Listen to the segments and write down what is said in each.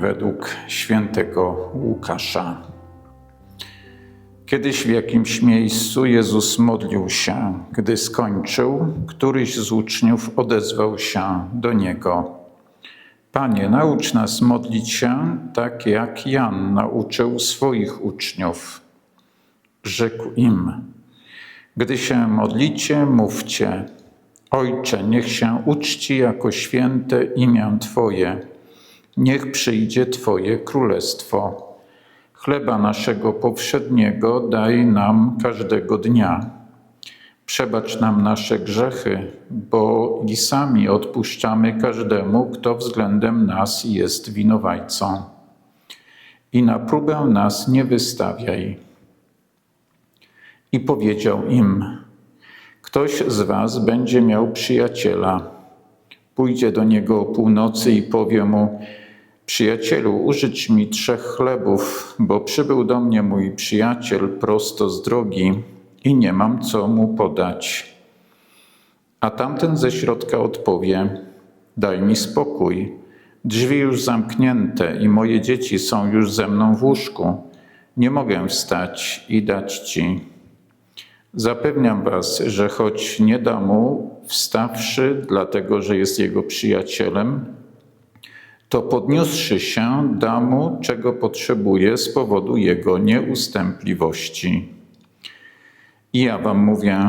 Według świętego Łukasza. Kiedyś w jakimś miejscu Jezus modlił się. Gdy skończył, któryś z uczniów odezwał się do niego. Panie, naucz nas modlić się tak, jak Jan nauczył swoich uczniów. Rzekł im: Gdy się modlicie, mówcie. Ojcze, niech się uczci jako święte imię Twoje. Niech przyjdzie Twoje królestwo. Chleba naszego powszedniego daj nam każdego dnia. Przebacz nam nasze grzechy, bo i sami odpuszczamy każdemu, kto względem nas jest winowajcą. I na próbę nas nie wystawiaj. I powiedział im: Ktoś z was będzie miał przyjaciela. Pójdzie do niego o północy i powie mu: Przyjacielu, użycz mi trzech chlebów, bo przybył do mnie mój przyjaciel prosto z drogi i nie mam co mu podać. A tamten ze środka odpowie: Daj mi spokój. Drzwi już zamknięte i moje dzieci są już ze mną w łóżku. Nie mogę wstać i dać ci. Zapewniam was, że choć nie da mu, wstawszy, dlatego że jest jego przyjacielem, to podniósłszy się, da mu, czego potrzebuje z powodu jego nieustępliwości. I ja wam mówię,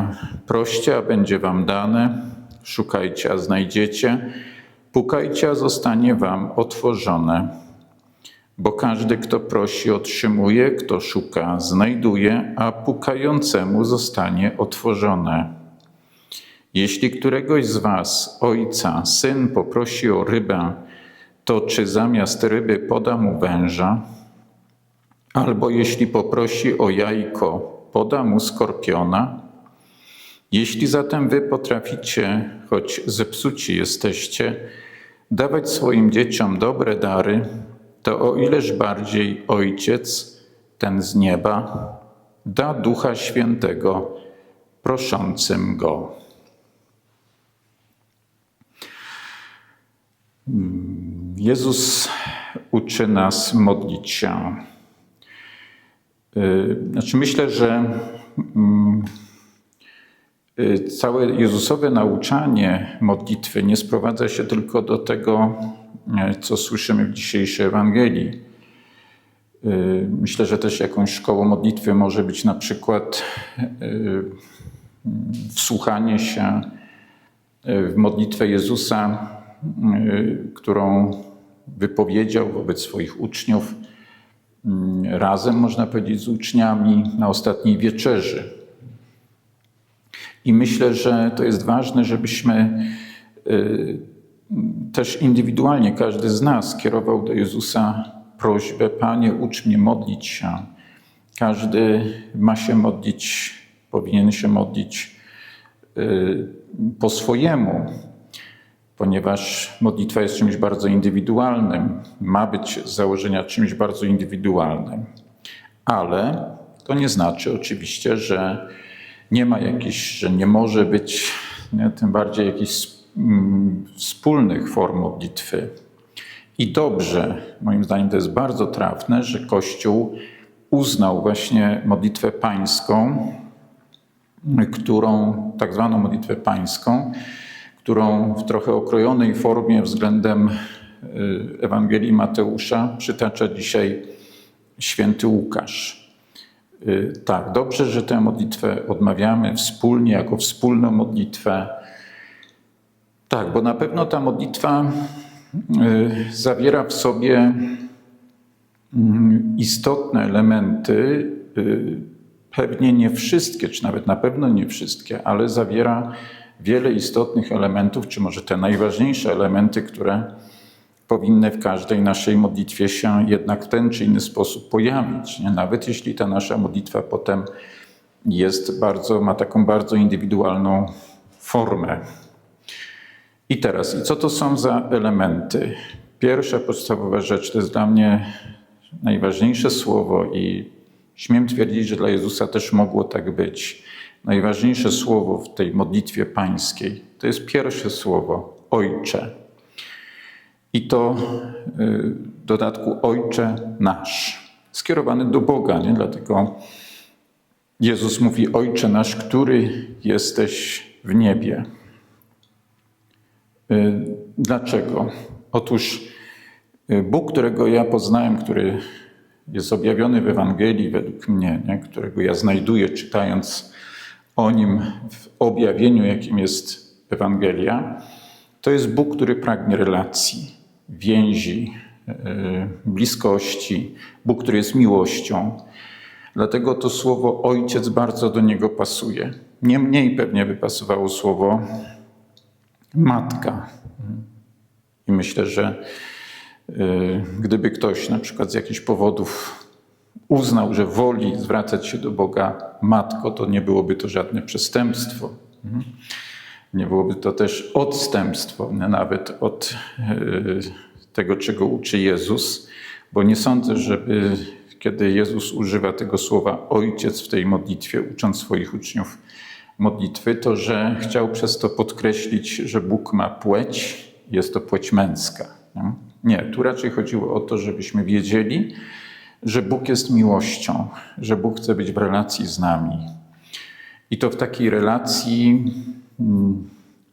proście, a będzie wam dane, szukajcie, a znajdziecie, pukajcie, a zostanie wam otworzone. Bo każdy, kto prosi, otrzymuje, kto szuka, znajduje, a pukającemu zostanie otworzone. Jeśli któregoś z was, ojca, syn poprosi o rybę, to czy zamiast ryby poda mu węża? Albo jeśli poprosi o jajko, poda mu skorpiona? Jeśli zatem wy potraficie, choć zepsuci jesteście, dawać swoim dzieciom dobre dary, to o ileż bardziej Ojciec, ten z nieba, da Ducha Świętego proszącym Go. Jezus uczy nas modlić się. Znaczy, myślę, że całe Jezusowe nauczanie modlitwy nie sprowadza się tylko do tego, co słyszymy w dzisiejszej Ewangelii. Myślę, że też jakąś szkołą modlitwy może być na przykład wsłuchanie się w modlitwę Jezusa, którą wypowiedział wobec swoich uczniów, razem, można powiedzieć, z uczniami na ostatniej wieczerzy. I myślę, że to jest ważne, żebyśmy też indywidualnie każdy z nas kierował do Jezusa prośbę: Panie, ucz mnie modlić się. Każdy ma się modlić, powinien się modlić po swojemu, ponieważ modlitwa jest czymś bardzo indywidualnym, ma być z założenia czymś bardzo indywidualnym. Ale to nie znaczy oczywiście, że nie ma jakichś, że nie może być, nie, tym bardziej jakichś mm, wspólnych form modlitwy. I dobrze, moim zdaniem to jest bardzo trafne, że Kościół uznał właśnie modlitwę pańską, którą, tak zwaną modlitwę pańską, którą w trochę okrojonej formie względem y, Ewangelii Mateusza przytacza dzisiaj święty Łukasz. Y, tak, dobrze, że tę modlitwę odmawiamy wspólnie, jako wspólną modlitwę. Tak, bo na pewno ta modlitwa y, zawiera w sobie mm, istotne elementy, pewnie nie wszystkie, czy nawet na pewno nie wszystkie, ale zawiera wiele istotnych elementów, czy może te najważniejsze elementy, które powinny w każdej naszej modlitwie się jednak w ten czy inny sposób pojawić. Nie? Nawet jeśli ta nasza modlitwa potem jest bardzo, ma taką bardzo indywidualną formę. I teraz, i co to są za elementy? Pierwsza podstawowa rzecz to jest dla mnie najważniejsze słowo i śmiem twierdzić, że dla Jezusa też mogło tak być najważniejsze słowo w tej modlitwie pańskiej to jest pierwsze słowo Ojcze. I to y, w dodatku Ojcze nasz, skierowany do Boga, nie? Dlatego Jezus mówi: Ojcze nasz, który jesteś w niebie. Y, dlaczego? Otóż y, Bóg, którego ja poznałem, który jest objawiony w Ewangelii według mnie, nie? którego ja znajduję czytając o nim w objawieniu, jakim jest Ewangelia, to jest Bóg, który pragnie relacji, więzi, y, bliskości, Bóg, który jest miłością. Dlatego to słowo ojciec bardzo do niego pasuje. Niemniej pewnie by pasowało słowo matka. I myślę, że y, gdyby ktoś na przykład z jakichś powodów uznał, że woli zwracać się do Boga matko, to nie byłoby to żadne przestępstwo. Nie byłoby to też odstępstwo, nawet od y, tego, czego uczy Jezus, bo nie sądzę, żeby kiedy Jezus używa tego słowa ojciec w tej modlitwie, ucząc swoich uczniów modlitwy, to że chciał przez to podkreślić, że Bóg ma płeć, jest to płeć męska. Nie, tu raczej chodziło o to, żebyśmy wiedzieli, że Bóg jest miłością, że Bóg chce być w relacji z nami. I to w takiej relacji mm,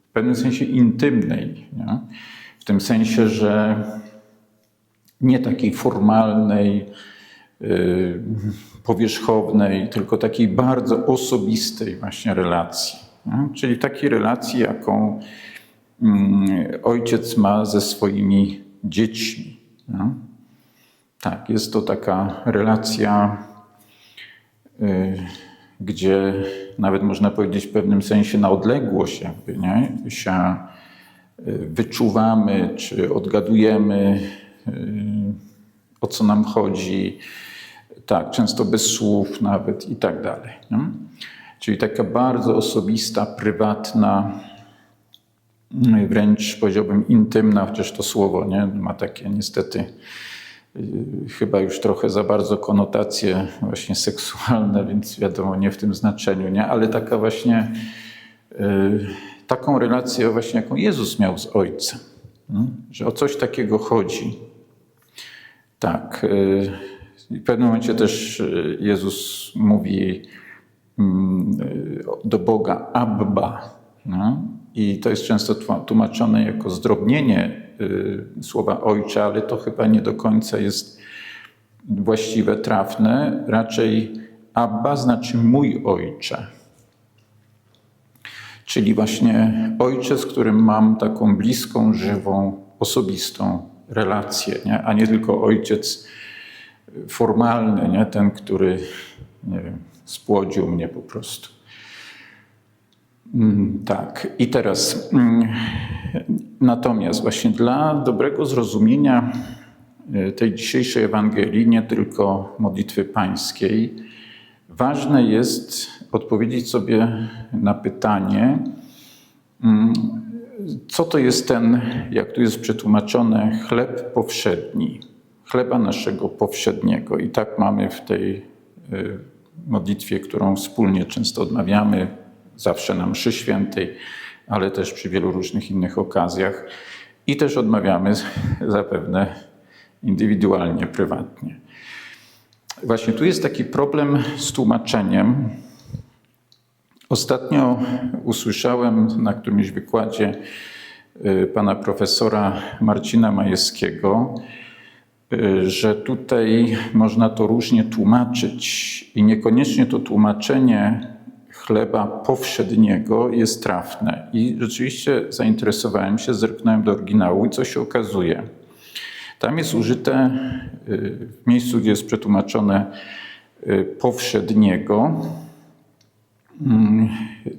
w pewnym sensie intymnej, nie? w tym sensie, że nie takiej formalnej, yy, powierzchownej, tylko takiej bardzo osobistej właśnie relacji. Nie? Czyli takiej relacji, jaką mm, ojciec ma ze swoimi dziećmi. Nie? Tak, jest to taka relacja, yy, gdzie nawet można powiedzieć w pewnym sensie na odległość jakby, nie? się yy, wyczuwamy, czy odgadujemy, yy, o co nam chodzi, tak, często bez słów nawet i tak dalej. Nie? Czyli taka bardzo osobista, prywatna, wręcz powiedziałbym intymna, chociaż to słowo nie? ma takie niestety chyba już trochę za bardzo konotacje właśnie seksualne, więc wiadomo, nie w tym znaczeniu, nie? ale taka właśnie yy, taką relację właśnie, jaką Jezus miał z Ojcem, nie? że o coś takiego chodzi. Tak. Yy, w pewnym momencie też Jezus mówi do Boga Abba. No? I to jest często tłumaczone jako zdrobnienie słowa ojcze, ale to chyba nie do końca jest właściwe, trafne. Raczej Abba znaczy mój ojcze. Czyli właśnie ojcze, z którym mam taką bliską, żywą, osobistą relację, nie? a nie tylko ojciec formalny, nie? ten, który nie wiem, spłodził mnie po prostu. Mm, tak, i teraz mm, natomiast właśnie dla dobrego zrozumienia y, tej dzisiejszej Ewangelii, nie tylko modlitwy pańskiej, ważne jest odpowiedzieć sobie na pytanie, mm, co to jest ten, jak tu jest przetłumaczone, chleb powszedni chleba naszego powszedniego. I tak mamy w tej y, modlitwie, którą wspólnie często odmawiamy, zawsze na mszy świętej, ale też przy wielu różnych innych okazjach. I też odmawiamy zapewne indywidualnie, prywatnie. Właśnie tu jest taki problem z tłumaczeniem. Ostatnio usłyszałem na którymś wykładzie y, pana profesora Marcina Majewskiego, Y, że tutaj można to różnie tłumaczyć i niekoniecznie to tłumaczenie chleba powszedniego jest trafne. I rzeczywiście zainteresowałem się, zerknąłem do oryginału i co się okazuje. Tam jest użyte, y, w miejscu, gdzie jest przetłumaczone y, powszedniego, mm,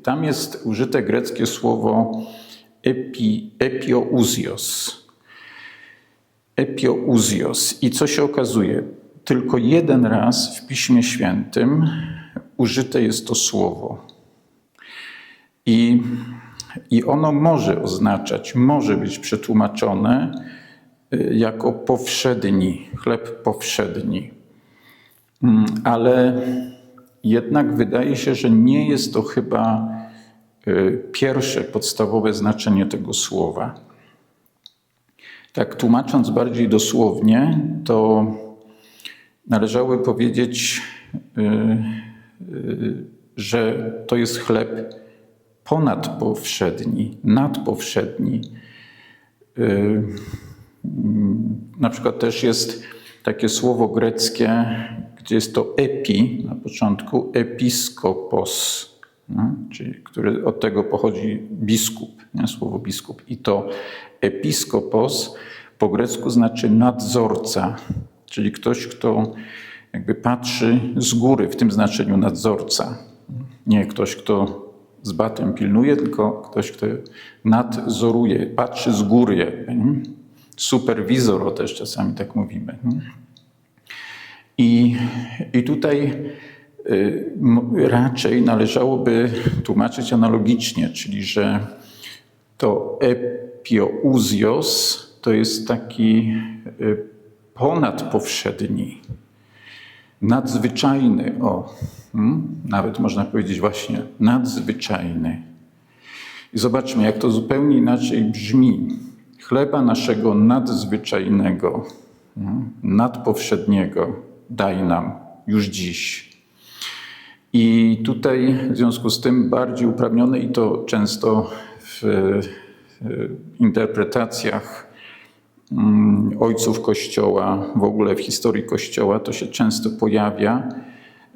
tam jest użyte greckie słowo epi, epiouzios epiouzios. I co się okazuje? Tylko jeden raz w Piśmie Świętym użyte jest to słowo. I, I ono może oznaczać, może być przetłumaczone y, jako powszedni, chleb powszedni. Mm, ale jednak wydaje się, że nie jest to chyba y, pierwsze podstawowe znaczenie tego słowa. Tak tłumacząc bardziej dosłownie, to należałoby powiedzieć, y, że to jest chleb ponadpowszedni, nadpowszedni. Y, na przykład też jest takie słowo greckie, gdzie jest to epi na początku, episkopos, no, czyli który od tego pochodzi biskup, nie? słowo biskup. I to episkopos po grecku znaczy nadzorca, czyli ktoś, kto jakby patrzy z góry w tym znaczeniu nadzorca. Nie ktoś, kto z batem pilnuje, tylko ktoś, kto nadzoruje, patrzy z góry jakby. Superwizor, o też czasami tak mówimy. I, I tutaj y, raczej należałoby tłumaczyć analogicznie, czyli że to epiouzios to jest taki y, ponadpowszedni, nadzwyczajny, o, hmm? nawet można powiedzieć właśnie nadzwyczajny. I zobaczmy, jak to zupełnie inaczej brzmi. Chleba naszego nadzwyczajnego, hmm? nadpowszedniego daj nam już dziś. I tutaj w związku z tym bardziej uprawnione i to często w interpretacjach ojców Kościoła, w ogóle w historii Kościoła, to się często pojawia,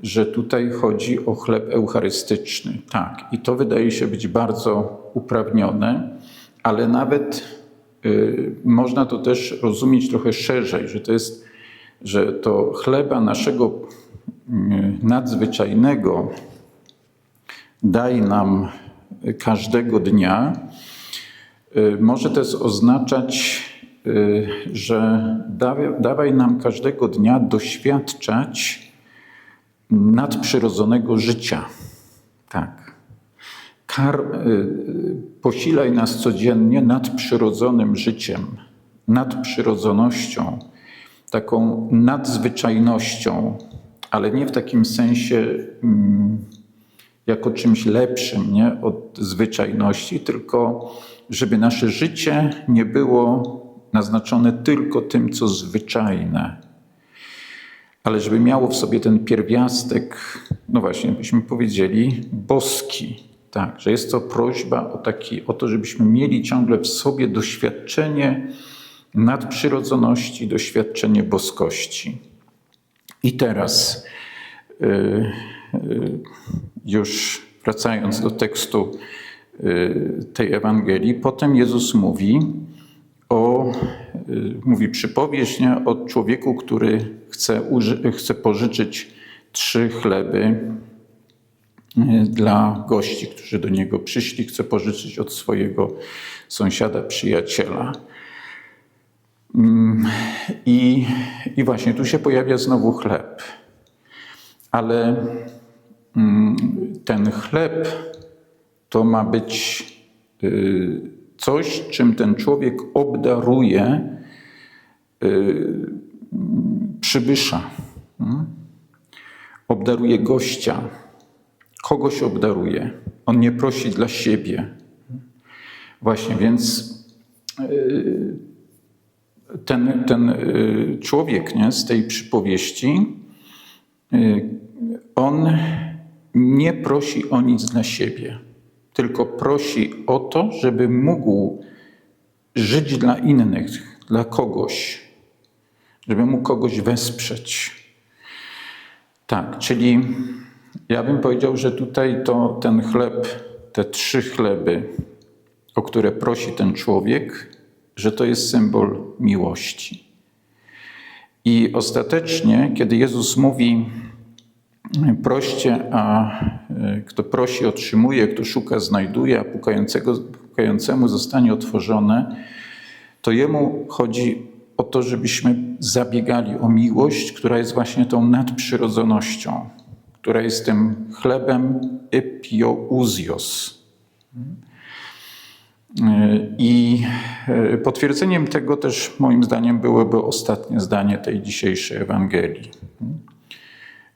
że tutaj chodzi o chleb eucharystyczny. Tak, i to wydaje się być bardzo uprawnione, ale nawet y, można to też rozumieć trochę szerzej, że to jest, że to chleba naszego y, nadzwyczajnego daj nam każdego dnia, y, może też oznaczać, że dawaj, dawaj nam każdego dnia doświadczać nadprzyrodzonego życia. Tak. Kar, y, posilaj nas codziennie nadprzyrodzonym życiem, nadprzyrodzonością, taką nadzwyczajnością, ale nie w takim sensie mm, jako czymś lepszym nie? od zwyczajności, tylko żeby nasze życie nie było naznaczone tylko tym, co zwyczajne, ale żeby miało w sobie ten pierwiastek, no właśnie, byśmy powiedzieli, boski. Tak, że jest to prośba o, taki, o to, żebyśmy mieli ciągle w sobie doświadczenie nadprzyrodzoności, doświadczenie boskości. I teraz, yy, yy, już wracając do tekstu yy, tej Ewangelii, potem Jezus mówi o, yy, mówi przypowieść nie, o człowieku, który chce, chce pożyczyć trzy chleby yy, dla gości, którzy do niego przyszli, chce pożyczyć od swojego sąsiada, przyjaciela. Mm, I, I właśnie tu się pojawia znowu chleb. Ale mm, ten chleb to ma być y, coś, czym ten człowiek obdaruje y, przybysza. Mm? Obdaruje gościa. Kogoś obdaruje. On nie prosi dla siebie. Właśnie, więc y, ten, ten człowiek nie, z tej przypowieści, on nie prosi o nic dla siebie, tylko prosi o to, żeby mógł żyć dla innych, dla kogoś, żeby mógł kogoś wesprzeć. Tak, czyli ja bym powiedział, że tutaj to ten chleb, te trzy chleby, o które prosi ten człowiek, że to jest symbol miłości. I ostatecznie, kiedy Jezus mówi, proście, a e, kto prosi, otrzymuje, kto szuka, znajduje, a pukającego, pukającemu zostanie otworzone, to jemu chodzi o to, żebyśmy zabiegali o miłość, która jest właśnie tą nadprzyrodzonością, która jest tym chlebem epiouzios. I e, potwierdzeniem tego też moim zdaniem byłoby ostatnie zdanie tej dzisiejszej Ewangelii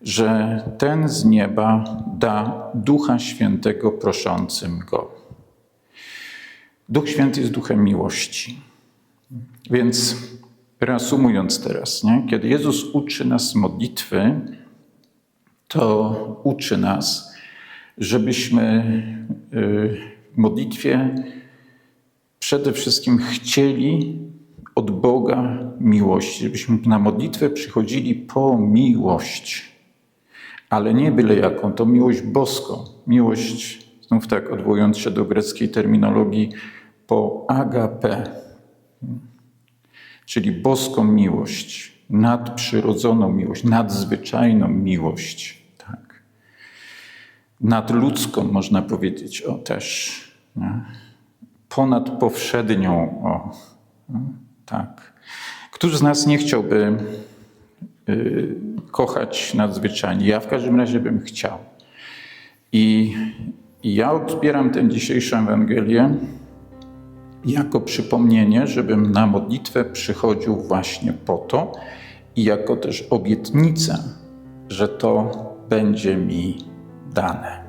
że ten z nieba da Ducha Świętego proszącym go. Duch Święty jest duchem miłości. Więc reasumując teraz, nie? kiedy Jezus uczy nas modlitwy, to uczy nas, żebyśmy y, w modlitwie przede wszystkim chcieli od Boga miłości, żebyśmy na modlitwę przychodzili po miłość, ale nie byle jaką, to miłość boską. Miłość, znów tak odwołując się do greckiej terminologii, po agape, czyli boską miłość, nadprzyrodzoną miłość, nadzwyczajną miłość, tak. Nadludzką można powiedzieć, o też, nie? ponadpowszednią, o, no, tak. Któż z nas nie chciałby y, kochać nadzwyczajnie? Ja w każdym razie bym chciał. I, i ja odbieram tę dzisiejszą Ewangelię jako przypomnienie, żebym na modlitwę przychodził właśnie po to i jako też obietnicę, że to będzie mi dane.